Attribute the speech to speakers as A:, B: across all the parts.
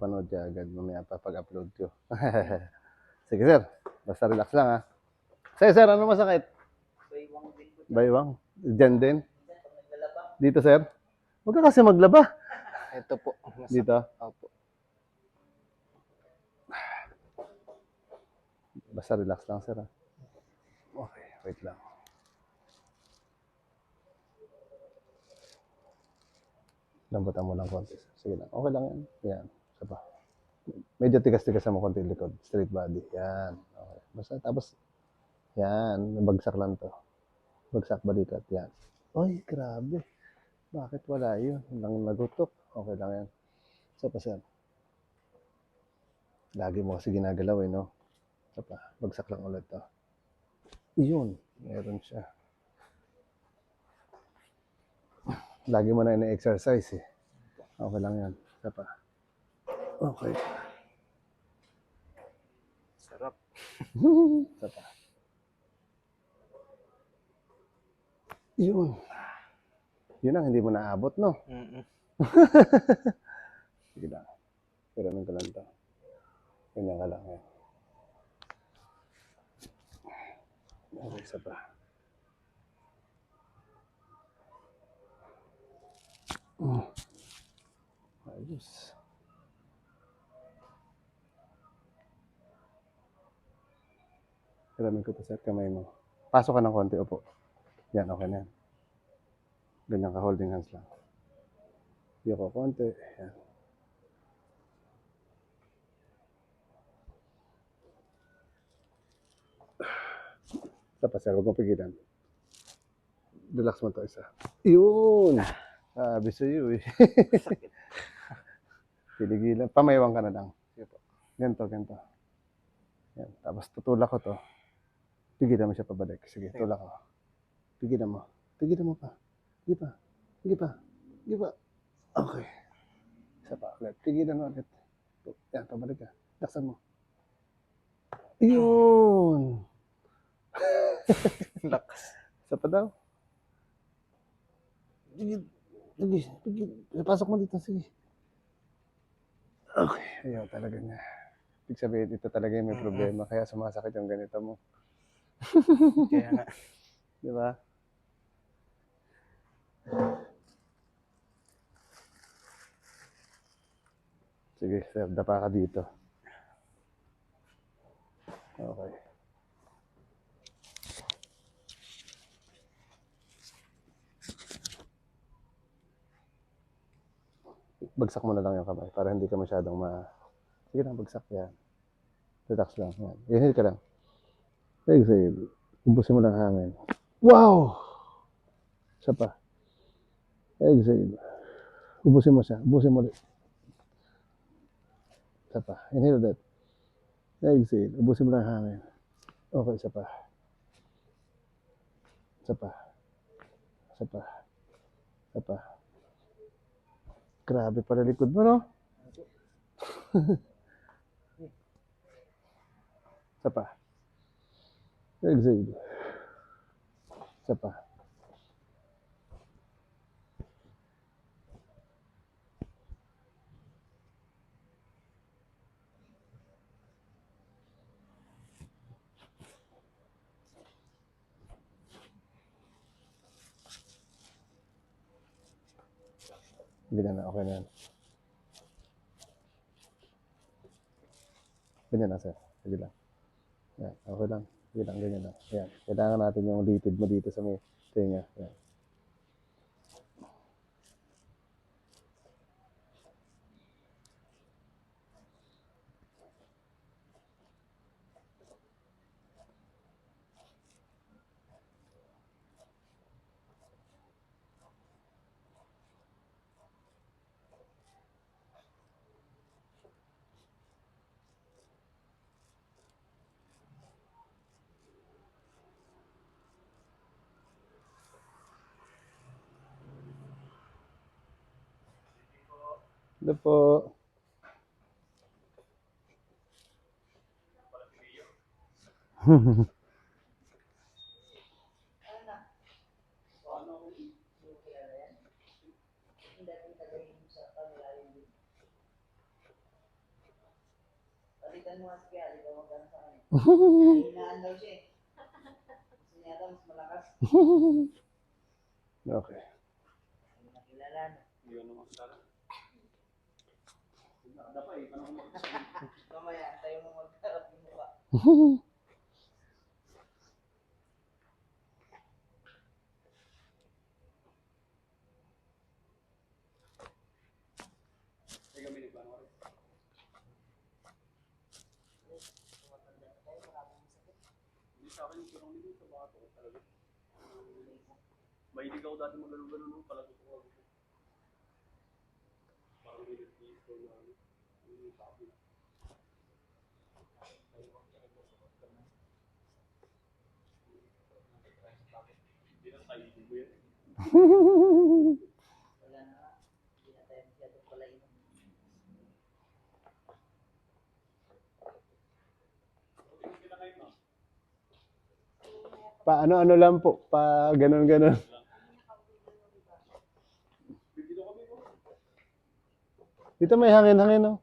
A: mapapanood ka agad mamaya pa pag-upload ko. Sige sir, basta relax lang ha. Sir, sir, ano masakit? Baywang. Diyan din? Dito sir? Huwag ka kasi maglaba.
B: Ito po. Nasa-
A: Dito?
B: Opo.
A: Basta relax lang sir ha. Okay, wait lang. Lambutan mo lang konti. Sige lang. Okay lang yan. Yan. Medyo tigas-tigas mo konti likod. Straight body. Yan. Okay. Basta tapos, yan. Bagsak lang to. Bagsak balikat. Yan. Ay, grabe. Bakit wala yun? Nang nagutok. Okay lang yan. Isa pa sir. Lagi mo kasi ginagalaw eh, no? Isa pa. Bagsak lang ulit to. Yun. Meron siya. Lagi mo na ina-exercise eh. Okay lang yan. Isa pa. Okay.
B: Sarap.
A: Pa. Yun. Yun ang hindi mo naabot, no?
B: Mm-mm.
A: Sige lang. Piramin ko lang to. Ganyan ka lang. Yan. Okay, isa pa. Mm. Ayos. Piramin ko to sa kamay mo. Pasok ka ng konti, upo. Yan, okay na yan. Ganyan ka, holding hands lang. Hindi ko konti. Yan. Pa, sir. Huwag mong pigilan. Relax mo to isa. Yun! Sabi sa'yo eh. Piligilan. Pamaywang ka na lang. Ganito, ganito. Yan. Tapos tutulak ko to. Pigilan mo siya pabalik. Sige, tulak ko. Pigilan mo. Pigilan mo pa. Sige pa. Sige pa. Sige pa. Okay. Isa pa ulit. Pigilan mo ulit. Yan, pabalik ka. Laksan mo. Yun!
B: Lakas.
A: Isa pa daw. Sige. Sige. Pasok mo dito. Sige. Okay. Ayaw talaga niya. Ibig sabihin, ito talaga yung may problema. Kaya sumasakit yung ganito mo.
B: Kaya.
A: Di ba? Sige, sir. Dapa ka dito. Okay. Bagsak mo na lang yung kamay para hindi ka masyadong ma... Sige lang, bagsak yan. Relax lang. Yan. Inhale ka lang. Exhale. Umpusin mo lang hangin. Wow! Isa pa. Exhale. Ubusin mo siya. Ubusin mo ulit. Isa pa. Inhale ulit. Exhale. Ubusin mo lang hangin. Okay, isa pa. Isa pa. Isa pa. Isa pa. Grabe pala likod mo, no? Isa pa. Exhale. Isa pa. Ganyan na, okay na yan. Ganyan na, sir. Sige lang. Yan, okay lang. Lang, ganyan na. Yan. Kailangan natin yung litid mo dito sa may tenga. Yan. Ano po?
C: Palitan mo as kaya, di ka magkano sa kanya. Hinaan daw siya eh. Gusto niya daw, mas malakas.
A: Okay.
C: Hindi nakilala na. Mamaya, tayo mo magkarap yung mukha.
D: Mahilig ako dati magano-gano nung pala ko. Parang may nag-disco na ano.
A: Pa ano-ano lang po, pa ganun-ganun. Dito may hangin-hangin, no?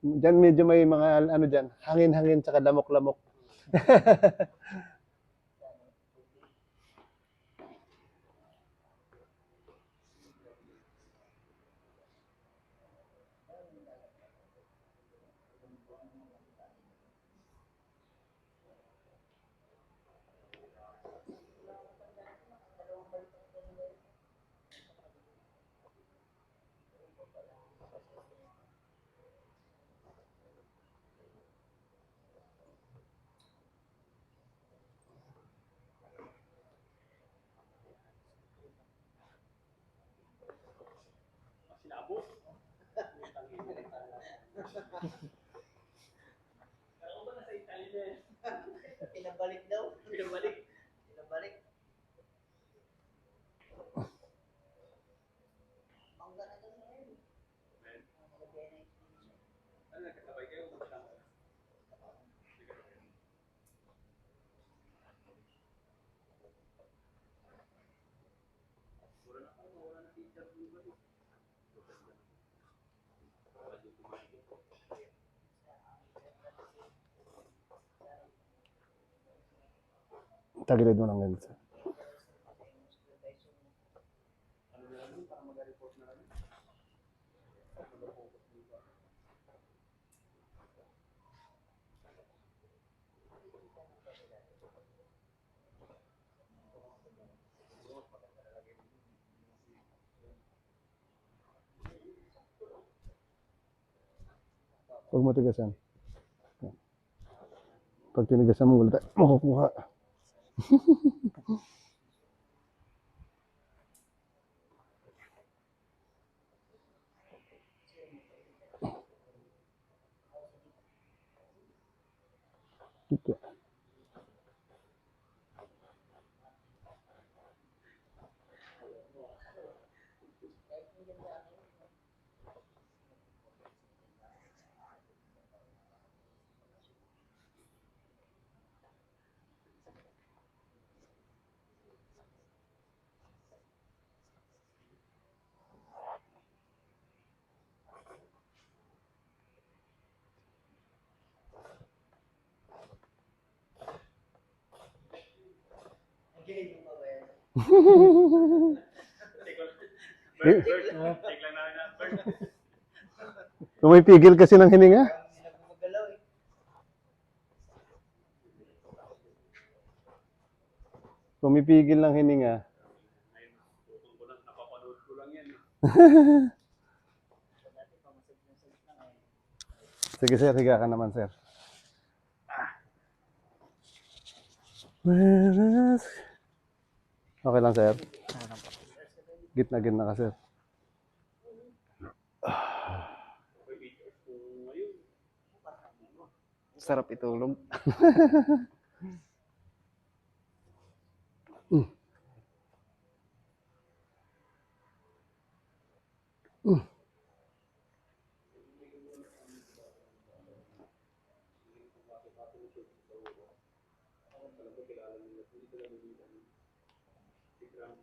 A: Diyan medyo may mga ano diyan, hangin-hangin tsaka lamok-lamok.
C: Pinabalik daw. Pinabalik. Pinabalik. Mangga na daw ngayon. Ang lagay na yung-
D: Ano, nagkasabay kayo?
A: Mo ng ganito. Huwag mo tigasan. Pag tinigasan mo, wala tayo makukuha. Ito.
C: Ang galing mo pa ba yan?
D: Bert, Bert, take lang namin na. Bert,
A: Kumipigil kasi ng hininga. Kumipigil ng hininga. Sige sir, higa ka naman sir. Where is... Okay lang, sir? Okay lang po. Gitna-gitna ka, sir.
B: Sarap itulog.
D: mm. Mm. Grand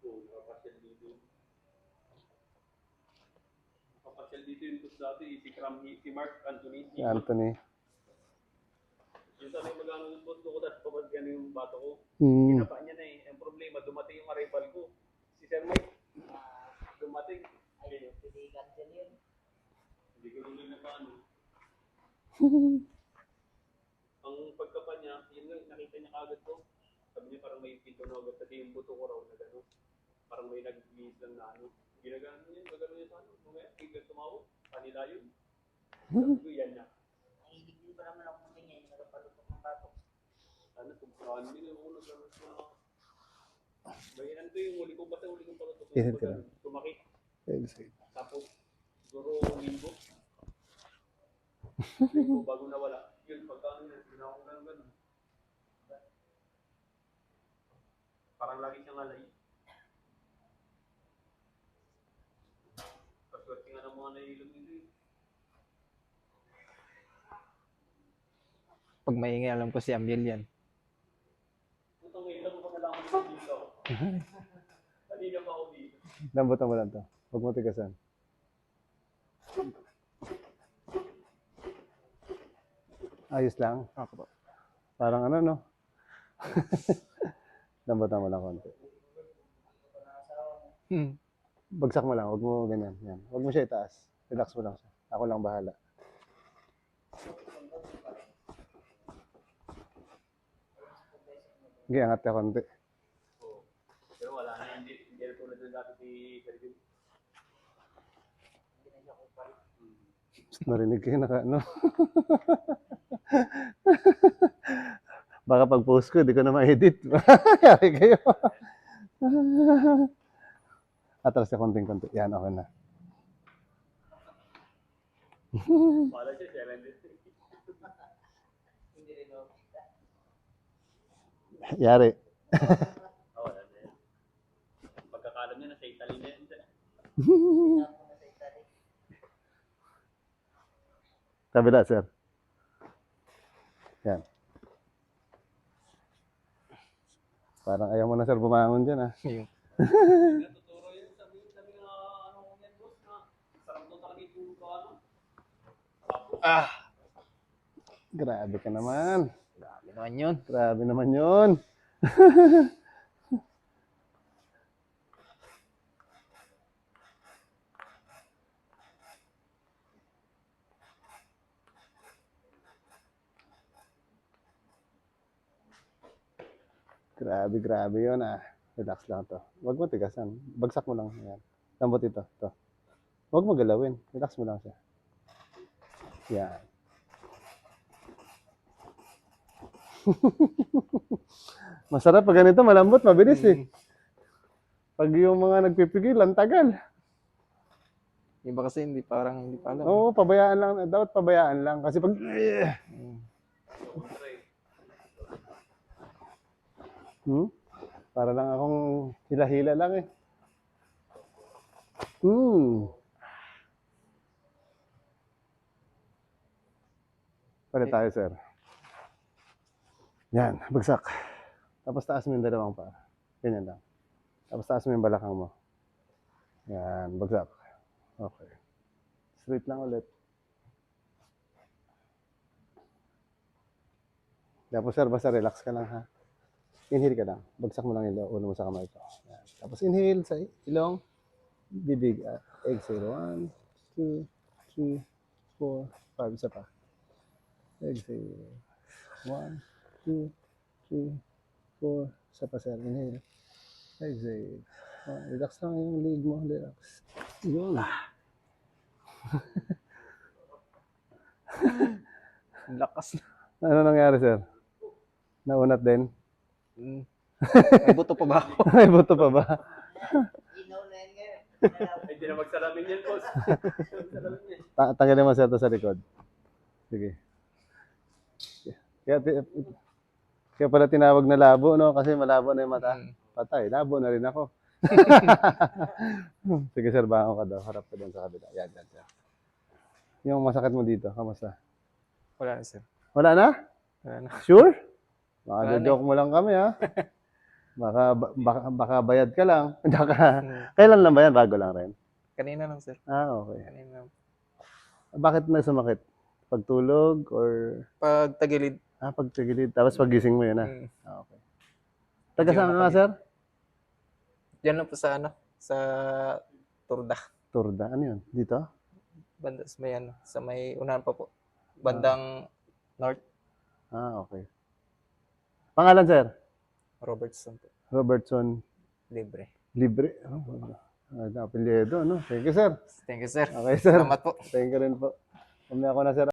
D: Oo, nakapasyal dito. Nakapasyal dito yung tos dati, si, Cram, si Mark Anthony.
A: Si Anthony.
D: Yung sabi magano yung boss ko, tapos pabag yan yung bato ko.
A: Mm.
D: Kinapa niya na eh. Ang problema, dumating yung arrival ko. Si Sir Mike,
C: uh,
D: dumating.
C: Ay, pinigan dyan yun.
D: Hindi ko rin na paano. ang pagkapa niya, yun nakita niya kagad ko. Sabi parang may pinto na agad. Kasi yung buto ko raw na gano'n. Parang may nag-release lang na ano. Ginagano niya, gagano niya sa ano. Mamaya, biglang tumawag. Kanila yun. Sabi ko, yan niya.
C: Nahilig din pa naman ako ng ganyan, yung nagpalutok ng batok.
D: Ano, tumpuran din ako nagano na. Bayan ko yung huli ko, basta huli kong palutok.
A: Ilan ka na?
D: Tumaki. Tapos, siguro linggo. Linggo bago nawala. Yun, pagka ano yun, ginawa ko ganun ganun. Parang lagi siyang alay. Paswerte nga ng mga nahilong nito eh.
B: Pag maingay, alam ko si Amiel yan.
D: Putang ilang ko nalaman ko dito. Kanina pa ako dito.
A: Lambutan mo lang to. Huwag mo tigasan. Ayos lang.
B: Ako po.
A: Parang ano, no? Lambutan mo lang konti.
B: Hmm.
A: Bagsak mo lang. Huwag mo ganyan. Yan. Huwag mo siya itaas. Relax mo lang siya. Ako lang bahala. Sige, angat ka konti.
D: Pero wala na, hindi, hindi na tulad ng dati si Sergio.
C: Na.
A: Narinig kayo naka, ano? Baka pag post ko, di ko na ma-edit. Yari kayo. Atras ka konting-konti. Yan, okay na.
C: Hindi.
A: Yari.
D: Pagkakalam niya, nasa Italy na
C: Italy.
A: Kabila, sir. Yan. Parang ayaw mo na, sir, bumangon dyan, ah.
B: Yung, ah!
A: Grabe ka naman.
B: Grabe naman yun.
A: Grabe naman yun. grabe, grabe yun ah. Relax lang to. Huwag mo tigasan. Bagsak mo lang. Yan. Lambot ito. To. Huwag mo galawin. Relax mo lang siya. Yan. Masarap pag ganito, malambot, mabilis eh. Pag yung mga nagpipigil, ang tagal.
B: Iba kasi hindi parang hindi pa alam.
A: Oo, pabayaan lang. Dapat pabayaan lang. Kasi pag... Hmm? Para lang akong hila-hila lang eh. Hmm. Pwede tayo, sir. Yan, bagsak. Tapos taas mo yung dalawang pa. Ganyan lang. Tapos taas mo yung balakang mo. Yan, bagsak. Okay. Straight lang ulit. Tapos sir, basta relax ka lang ha. Inhale ka lang. Bagsak mo lang yung ulo mo sa kamay ko. Yan. Tapos inhale sa ilong. Bibig. Uh, exhale. One, two, three, four, five. Isa pa. Exhale. One, two, three, four. Isa pa sir. Inhale. Exhale. Ah, relax lang yung leg mo. Relax. Yun.
B: Ang lakas na.
A: Ano nangyari, sir? Naunat din?
B: Hmm. May buto pa ba ako?
A: May buto pa ba?
C: Inaw na yan ngayon.
D: Hindi na magsalamin yan, boss.
A: Ta tanggalin mo, sir, to sa likod. Sige. Kaya, ti- kaya pala tinawag na labo, no? Kasi malabo na yung mata.
B: Hmm.
A: Patay, labo na rin ako. Sige, sir, bangon ka daw. Harap ka doon sa kabila. Yan, yan, yan. Yung masakit mo dito, kamusta?
B: Wala na sir.
A: Wala na?
B: Wala na.
A: Sure? Baka joke mo lang kami, ha? Baka, ba- baka, baka bayad ka lang.
B: Hmm.
A: kailan lang ba yan? Bago lang rin.
B: Kanina lang, sir.
A: Ah, okay.
B: Kanina lang.
A: Bakit na sumakit? Pagtulog or
B: Pag tagilid.
A: ah, pagtagilid? Tapos pagising mo yun ah?
B: Mm.
A: Ah, okay. Taga saan ka sir?
B: Diyan lang po sa ano, sa Turda.
A: Turda. Ano yun? Dito?
B: Banda sa may ano, sa may unahan pa po. Bandang North
A: Ah, okay. Pangalan, sir?
B: Robertson po.
A: Robertson
B: Libre.
A: Libre. Oh, ah, apelyido, no? Thank you, sir.
B: Thank you, sir.
A: Okay, sir.
B: Salamat po.
A: Thank you rin po. Kami ako na, sir.